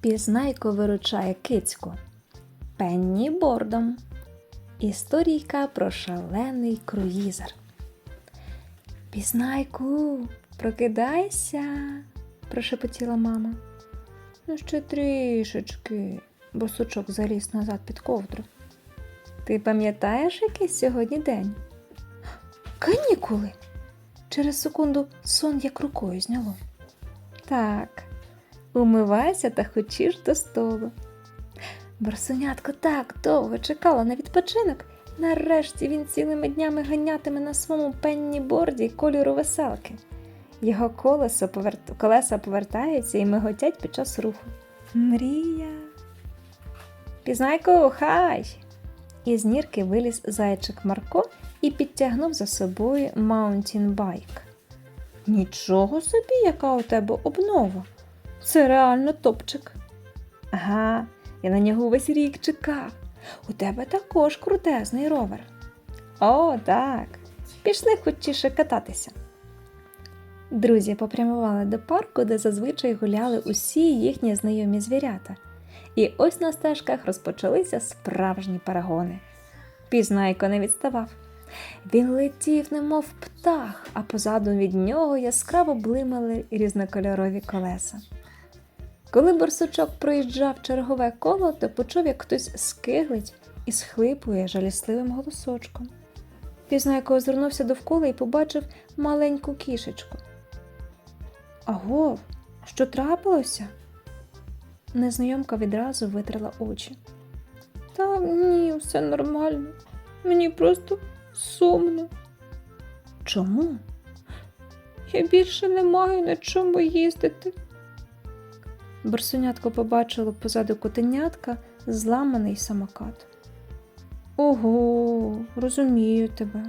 Пізнайко виручає кицьку. Пенні бордом. Історійка про шалений круїзер. Пізнайку, прокидайся, прошепотіла мама. Ну, ще трішечки, бо сучок заліз назад під ковдру. Ти пам'ятаєш, який сьогодні день? Канікули. Через секунду сон як рукою зняло. Так, умивайся та хочеш до столу. Барсунятко так довго чекала на відпочинок. Нарешті він цілими днями ганятиме на своєму пенніборді кольору веселки. Його колесо поверт... колеса повертаються і миготять під час руху. Мрія. Пізнайко, хай! Із нірки виліз зайчик Марко і підтягнув за собою маунтінбайк. Нічого собі, яка у тебе обнова. Це реально топчик. Ага, я на нього весь рік чекав. У тебе також крутезний ровер. О, так. Пішли хочіше кататися. Друзі попрямували до парку, де зазвичай гуляли усі їхні знайомі звірята. І ось на стежках розпочалися справжні перегони. Пізнайко не відставав. Він летів, немов птах, а позаду від нього яскраво блимали різнокольорові колеса. Коли борсучок проїжджав чергове коло, то почув, як хтось скиглить і схлипує жалісливим голосочком. Пізнайко озирнувся довкола і побачив маленьку кішечку. Агов, що трапилося? Незнайомка відразу витрила очі. Та ні, все нормально. Мені просто сумно. Чому? Я більше не маю на чому їздити. Барсунятко побачило позаду котенятка зламаний самокат. Ого, розумію тебе.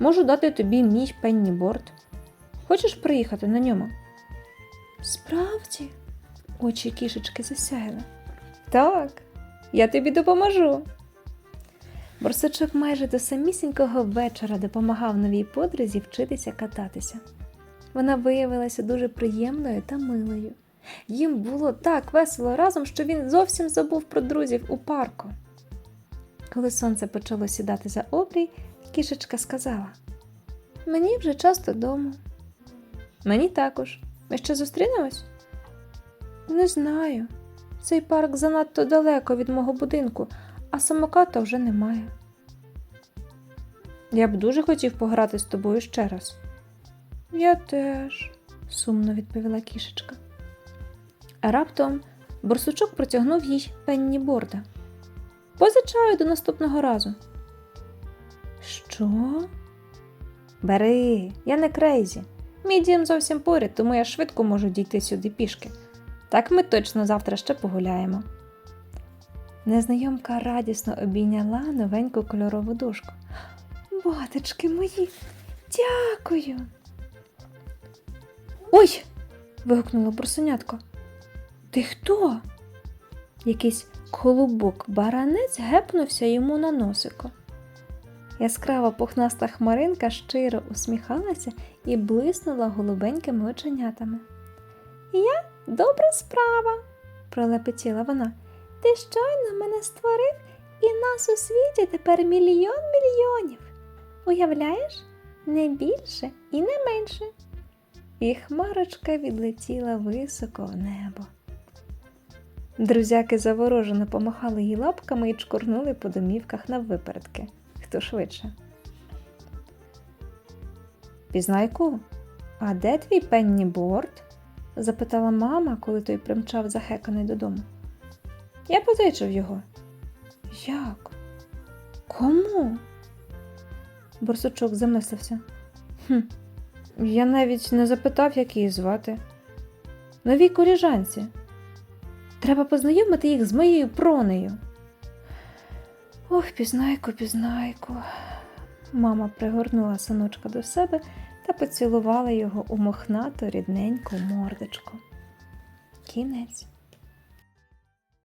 Можу дати тобі мій пенніборд. Хочеш приїхати на ньому? Справді, очі кішечки засяяли. Так, я тобі допоможу. Борсучок майже до самісінького вечора допомагав новій подрузі вчитися кататися. Вона виявилася дуже приємною та милою. Їм було так весело разом, що він зовсім забув про друзів у парку. Коли сонце почало сідати за обрій, кішечка сказала: Мені вже час додому. Мені також. Ми ще зустрінемось? Не знаю. Цей парк занадто далеко від мого будинку, а самоката вже немає. Я б дуже хотів пограти з тобою ще раз. Я теж, сумно відповіла кішечка. Раптом борсучок протягнув їй пенні борда. Позичаю до наступного разу. Що? Бери, я не крейзі. Мій дім зовсім поряд, тому я швидко можу дійти сюди пішки. Так ми точно завтра ще погуляємо. Незнайомка радісно обійняла новеньку кольорову дошку. Батечки мої, дякую. Ой. вигукнуло бурсенятко. Ти хто? Якийсь колубок баранець гепнувся йому на носико. Яскрава пухнаста хмаринка щиро усміхалася і блиснула голубенькими оченятами. Я добра справа, пролепетіла вона. Ти щойно мене створив, і нас у світі тепер мільйон мільйонів. Уявляєш? Не більше і не менше. І хмарочка відлетіла високо в небо. Друзяки заворожено помахали їй лапками і чкурнули по домівках на випередки. Хто швидше. Пізнайку, а де твій пенніборд? запитала мама, коли той примчав захеканий додому. Я позичив його. Як? Кому? Борсучок замислився. Хм, я навіть не запитав, як її звати. Новій коліжанці. Треба познайомити їх з моєю пронею. Ох, пізнайку, пізнайку. Мама пригорнула синочка до себе та поцілувала його у мохнату рідненьку мордочку. Кінець.